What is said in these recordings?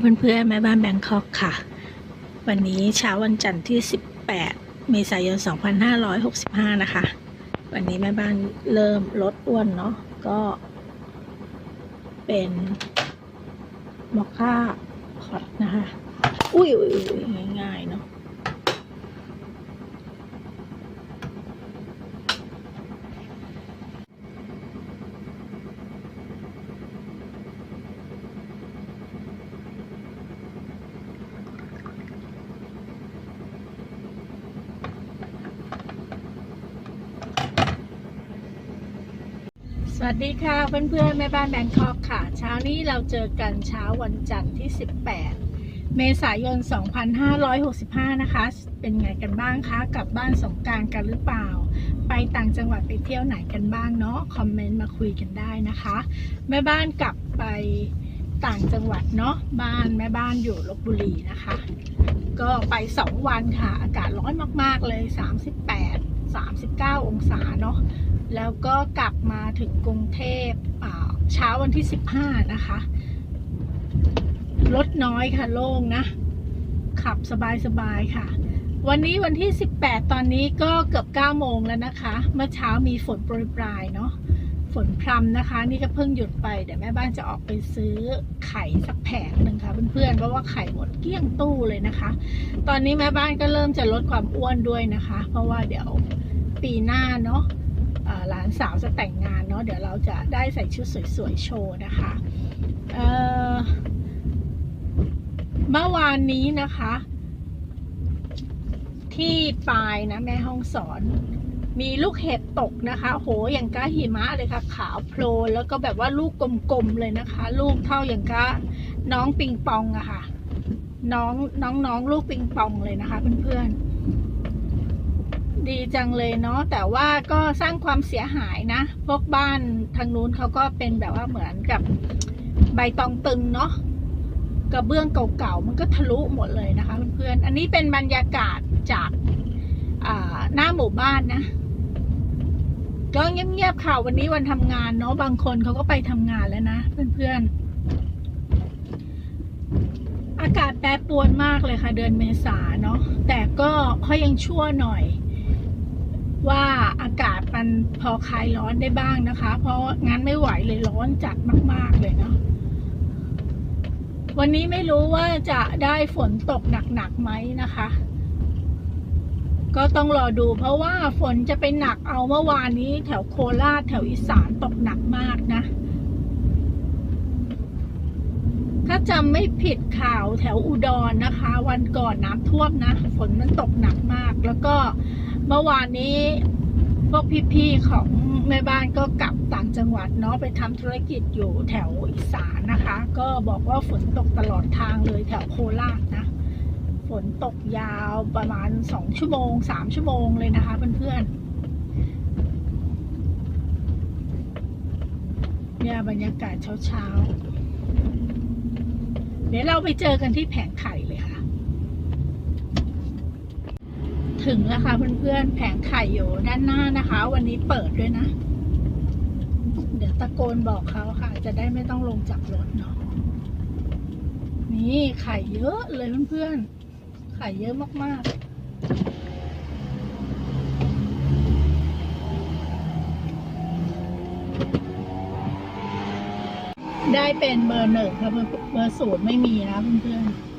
เพื่อนๆแม่บ้านแบงคอกค่ะ วันนี้เช้าวันจันทร์ที่ 18 เมษายน 2565 นะคะ วันนี้แม่บ้านเริ่มลดอ้วนเนาะก็เป็นมอคค่าพอตนะคะ อุ้ยอุ้ยง่ายๆเนาะ สวัสดีค่ะเพื่อนๆแม่บ้านแบงคอกค่ะ เช้านี้เราเจอกันเช้าวันจันทร์ที่ 18 เมษายน 2565 นะคะ เป็นไงกันบ้างคะกลับบ้านสงการกันหรือเปล่า ไปต่างจังหวัดไปเที่ยวไหนกันบ้างเนาะคอมเมนต์มาคุยกันได้นะคะ แม่บ้านกลับไปต่างจังหวัดเนาะบ้านแม่บ้านอยู่ลบบุรีนะคะ ก็ไป 2 วันค่ะ อากาศร้อนมากๆเลย 38 39 องศาเนาะแล้วก็กลับมาถึงกรุงเทพอ่าเช้าวันที่ 15 นะคะรถน้อยค่ะโล่งนะ ขับสบายๆค่ะ วันนี้วันที่ 18 ตอนนี้ก็เกือบ 9 โมงแล้วนะคะ เมื่อเช้ามีฝนโปรยปลายเนาะฝนพรำนะคะ นี่ก็เพิ่งหยุดไป เดี๋ยวแม่บ้านจะออกไปซื้อไข่สักแผงหนึ่งค่ะเพื่อนๆเพราะว่าไข่หมดเกลี้ยงตู้เลยนะคะ ตอนนี้แม่บ้านก็เริ่มจะลดความอ้วนด้วยนะคะ เพราะว่าเดี๋ยว ปีหน้าเนาะหลานสาวจะแต่งงานเนาะเดี๋ยวเราจะได้ใส่ชุดสวยๆ โชว์นะคะเมื่อวานนี้นะคะ ที่ปลายนะแม่ห้องสอน มีลูกเห็บตกนะคะ โหอย่างกะหิมะเลยค่ะ ขาวโพลนแล้วก็แบบว่าลูกกลมๆเลยนะคะ ลูกเท่าอย่างกะน้องปิงปองอะค่ะ น้องน้องน้องลูกปิงปองเลยนะคะเพื่อนๆ ดีจังเลยเนาะแต่ว่าก็สร้างความเสียหายนะ พวกบ้านทางนู้นเขาก็เป็นแบบว่าเหมือนกับใบตองตึงเนาะกระเบื้องเก่าๆมันก็ทะลุหมดเลยนะคะเพื่อนๆอันนี้เป็นบรรยากาศจากาหน้าหมู่บ้านนะก็เงียบๆค่ะวันนี้วันทำงานเนาะบางคนเขาก็ไปทำงานแล้วนะ เพื่อนๆ อากาศแปรปรวนมากเลยค่ะ เดือนเมษาเนาะแต่ก็ค่อยยังชั่วหน่อย ว่าอากาศมันพอคลายร้อนได้บ้างนะคะ เพราะงั้นไม่ไหวเลยร้อนจัดมาก ๆ เลยเนาะวันนี้ไม่รู้ว่าจะได้ฝนตกหนักๆไหมนะคะ ก็ต้องรอดูเพราะว่าฝนจะไปหนักเอาเมื่อวานนี้แถวโคราชแถวอีสานตกหนักมากนะ ถ้าจำไม่ผิดข่าวแถวอุดรนะคะ วันก่อนน้ำท่วมนะ ฝนมันตกหนักมากแล้วก็ เมื่อวานนี้พวกพี่ๆของแม่บ้านก็กลับต่างจังหวัดเนาะไปทำธุรกิจอยู่แถวอีสานนะคะ ก็บอกว่าฝนตกตลอดทางเลยแถวโคราชนะ ฝนตกยาวประมาณสองชั่วโมงสามชั่วโมงเลยนะคะเพื่อนๆเนี่ยบรรยากาศเช้าๆเดี๋ยวเราไปเจอกันที่แผงไข่เลยค่ะ ถึงแล้วค่ะเพื่อนๆ แผงไข่อยู่ด้านหน้านะคะ วันนี้เปิดด้วยนะ เดี๋ยวตะโกนบอกเขาค่ะ จะได้ไม่ต้องลงจากรถเนาะนี่ไข่เยอะเลยเพื่อนๆ ไข่เยอะมากๆได้เป็นเบอร์หนึ่งค่ะเบอร์เบอร์ศูนย์ไม่มีนะเพื่อนๆ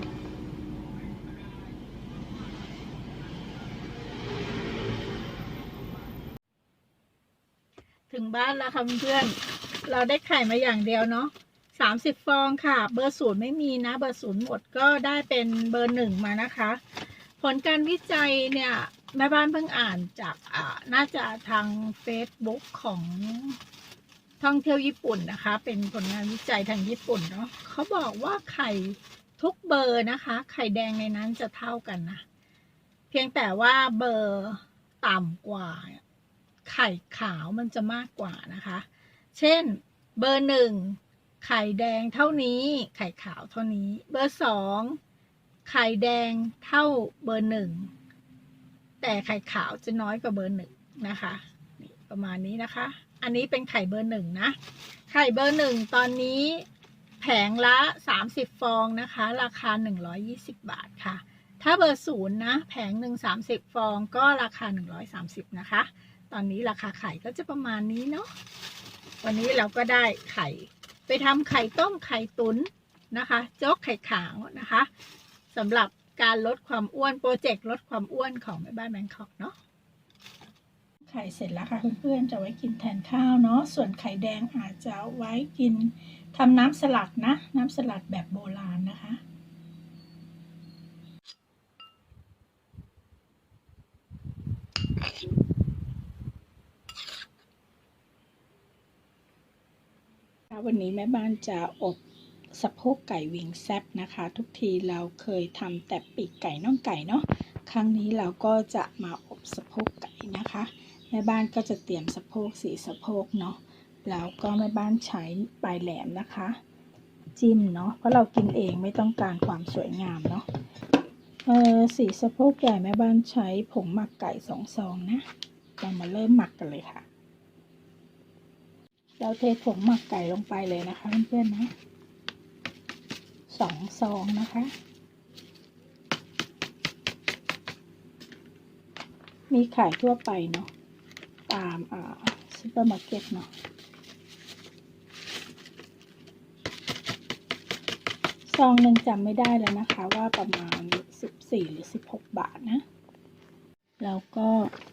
บ้านแล้วค่ะเพื่อนๆเราได้ไข่มาอย่างเดียวเนาะสามสิบฟองค่ะ เบอร์ศูนย์ไม่มีนะ เบอร์ศูนย์หมดก็ได้เป็นเบอร์หนึ่งมานะคะ ผลการวิจัยเนี่ยแม่บ้านเพิ่งอ่านจากอ่าน่าจะทาง Facebook ของท่องเที่ยวญี่ปุ่นนะคะ เป็นผลงานวิจัยทางญี่ปุ่นเนาะเขาบอกว่าไข่ทุกเบอร์นะคะ ไข่แดงในนั้นจะเท่ากันนะ เพียงแต่ว่าเบอร์ต่ำกว่า ไข่ขาวมันจะมากกว่านะคะ เช่น เบอร์หนึ่งไข่แดงเท่านี้ ไข่ขาวเท่านี้ เบอร์สองไข่แดงเท่าเบอร์หนึ่งแต่ไข่ขาวจะน้อยกว่าเบอร์หนึ่งนะคะนี่ประมาณนี้นะคะ อันนี้เป็นไข่เบอร์หนึ่งนะ ไข่เบอร์หนึ่งตอนนี้แผงละ 30 ฟองนะคะ ราคา 120 บาทค่ะ ถ้าเบอร์ศูนย์นะ แผงหนึ่ง30 ฟองก็ราคา 130 นะคะ ตอนนี้ราคาไข่ก็จะประมาณนี้เนาะวันนี้เราก็ได้ไข่ ไปทำไข่ต้มไข่ตุ๋นนะคะโจ๊กไข่ขาวนะคะสำหรับการลดความอ้วนโปรเจกต์ลดความอ้วนของแม่บ้านแบงคอกเนาะไข่เสร็จแล้วค่ะเพื่อนๆจะไว้กินแทนข้าวเนาะส่วนไข่แดงอาจจะไว้กินทำน้ำสลัดนะ น้ำสลัดแบบโบราณนะคะ วันนี้แม่บ้านจะอบสะโพกไก่วิงแซบนะคะ ทุกทีเราเคยทำแต่ปีกไก่น่องไก่เนาะครั้งนี้เราก็จะมาอบสะโพกไก่นะคะแม่บ้านก็จะเตรียมสะโพกสีสะโพกเนาะแล้วก็แม่บ้านใช้ปลายแหลมนะคะ จิ้มเนาะเพราะเรากินเองไม่ต้องการความสวยงามเนาะเออสีสะโพกใหญ่แม่บ้านใช้ผงหมักไก่สองซองนะเรามาเริ่มหมักกันเลยค่ะ เราเทผงหมักไก่ลงไปเลยนะคะเพื่อนๆนะสองซองนะคะ มีขายทั่วไปเนาะตามอ่าซูเปอร์มาร์เก็ตเนาะซองหนึ่งจำไม่ได้แล้วนะคะว่าประมาณ 14 หรือ 16 บาทนะ แล้วก็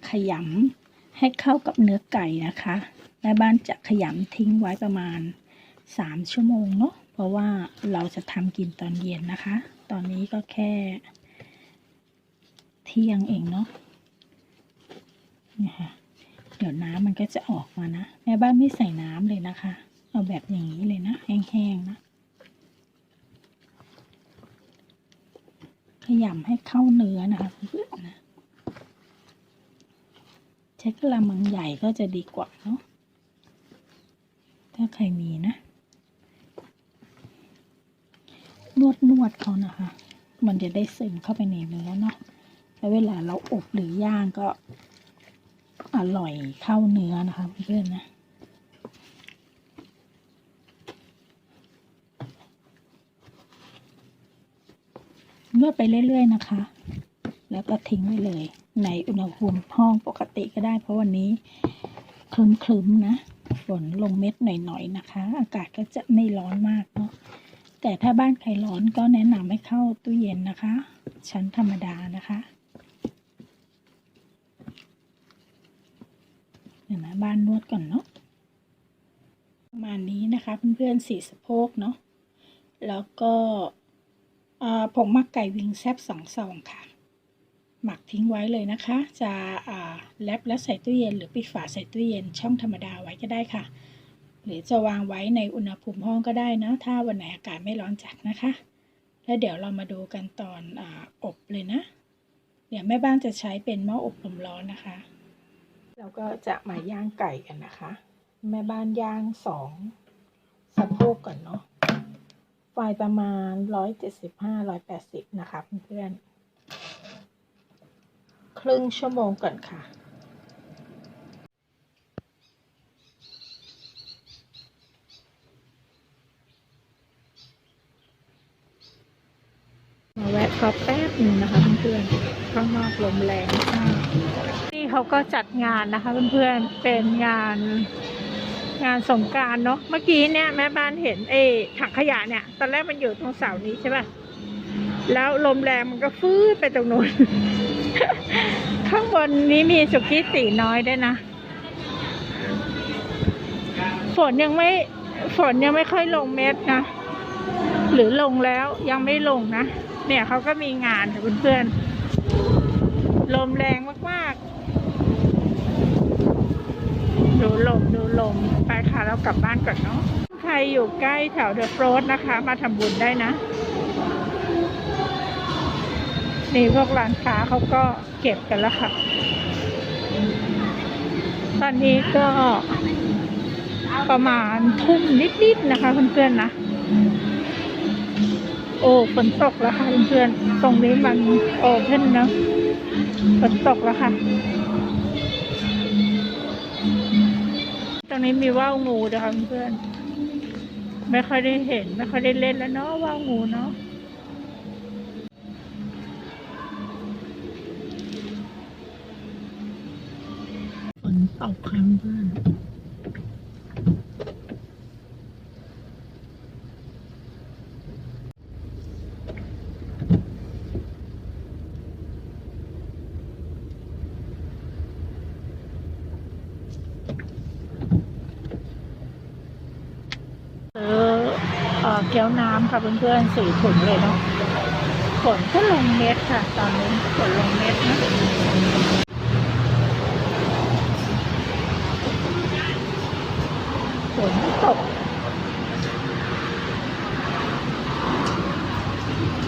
ขยำให้เข้ากับเนื้อไก่นะคะ แม่บ้านจะขยำทิ้งไว้ประมาณ 3 ชั่วโมงเนาะเพราะว่าเราจะทำกินตอนเย็นนะคะ ตอนนี้ก็แค่ เที่ยงเองเนาะนี่ค่ะเดี๋ยวน้ำมันก็จะออกมานะ แม่บ้านไม่ใส่น้ำเลยนะคะ เอาแบบอย่างนี้เลยนะ แห้งๆนะขยำให้เข้าเนื้อนะคะเพื่อนนะใช้กระมังใหญ่ก็จะดีกว่าเนาะาใครมีนะ นวดนวดเขานะคะ มันจะได้ซึมเข้าไปในเนื้อเนาะแล้วเวลาเราอบหรือย่างก็อร่อยเข้าเนื้อนะคะ เพื่อนๆนะนวดไปเรื่อย ๆ นะคะ แล้วก็ทิ้งไว้เลย ในอุณหภูมิห้องปกติก็ได้ เพราะวันนี้คลึ้มๆนะ ฝนลงเม็ดหน่อยๆนะคะ อากาศก็จะไม่ร้อนมากเนาะแต่ถ้าบ้านใครร้อนก็แนะนำให้เข้าตู้เย็นนะคะ ชั้นธรรมดานะคะเดี๋ยวนะบ้านนวดก่อนเนาะประมาณนี้นะคะเพื่อนๆสีสะโพกเนาะแล้วก็ผงมักไก่วิงแซบสองซองค่ะ หมักทิ้งไว้เลยนะคะ จะแลบแล้วใส่ตู้เย็น หรือปิดฝาใส่ตู้เย็นช่องธรรมดาไว้ก็ได้ค่ะ หรือจะวางไว้ในอุณหภูมิห้องก็ได้นะถ้าวันไหนอากาศไม่ร้อนจัดนะคะ แล้วเดี๋ยวเรามาดูกันตอนออบเลยนะ เดี๋ยวแม่บ้านจะใช้เป็นหม้ออบลมร้อนนะคะ เราก็จะมาย่างไก่กันนะคะ แม่บ้านย่างสองสะโพกก่อนเนาะไฟประมาณร้อยเจ็ดสิบห้าร้อยแปดสิบนะคะเพื่อนๆ รึ่งชั่วโมงก่อนค่ะ มาแวะพักแป๊บหนึ่งนะคะเพื่อนๆข้างนอกลมแรงมากนี่เขาก็จัดงานนะคะเพื่อนๆ เป็นงานงานสงการเนาะ เมื่อกี้เนี่ยแม่บ้านเห็นเอถังขยะเนี่ย ตอนแรกมันอยู่ตรงเสานี้ใช่ป่ะ แล้วลมแรงมันก็ฟืดไปตรงนู้น นนี้มีสุกี้ตีน้อยด้วยนะ ฝนยังไม่ฝนยังไม่ค่อยลงเม็ดนะ หรือลงแล้วยังไม่ลงนะ เนี่ยเขาก็มีงานค่ะเพื่อนๆ ลมแรงมากๆ ดูลมดูลม ไปค่ะเรากลับบ้านก่อนเนาะ ใครอยู่ใกล้แถวเดอะโฟร์นะคะ มาทำบุญได้นะ นี่พวกร้านค้าเขาก็เก็บกันแล้วค่ะ ตอนนี้ก็ประมาณทุ่มนิดๆนะคะเพื่อนๆนะ โอ้ฝนตกแล้วค่ะเพื่อนๆตรงนี้มันโอเพ่นนะฝนตกแล้วค่ะ ตรงนี้มีว่าวงูนะคะเพื่อนๆไม่ค่อยได้เห็น ไม่ค่อยได้เล่นแล้วเนาะว่าวงูเนาะ ฝนตกค่ะเพื่อนซื้อเอ่อแก้วน้ำค่ะเพื่อนๆสี่ถุงเลยเนาะฝนก็ลงเม็ดค่ะ ตอนนี้ฝนลงเม็ดนะ 我不懂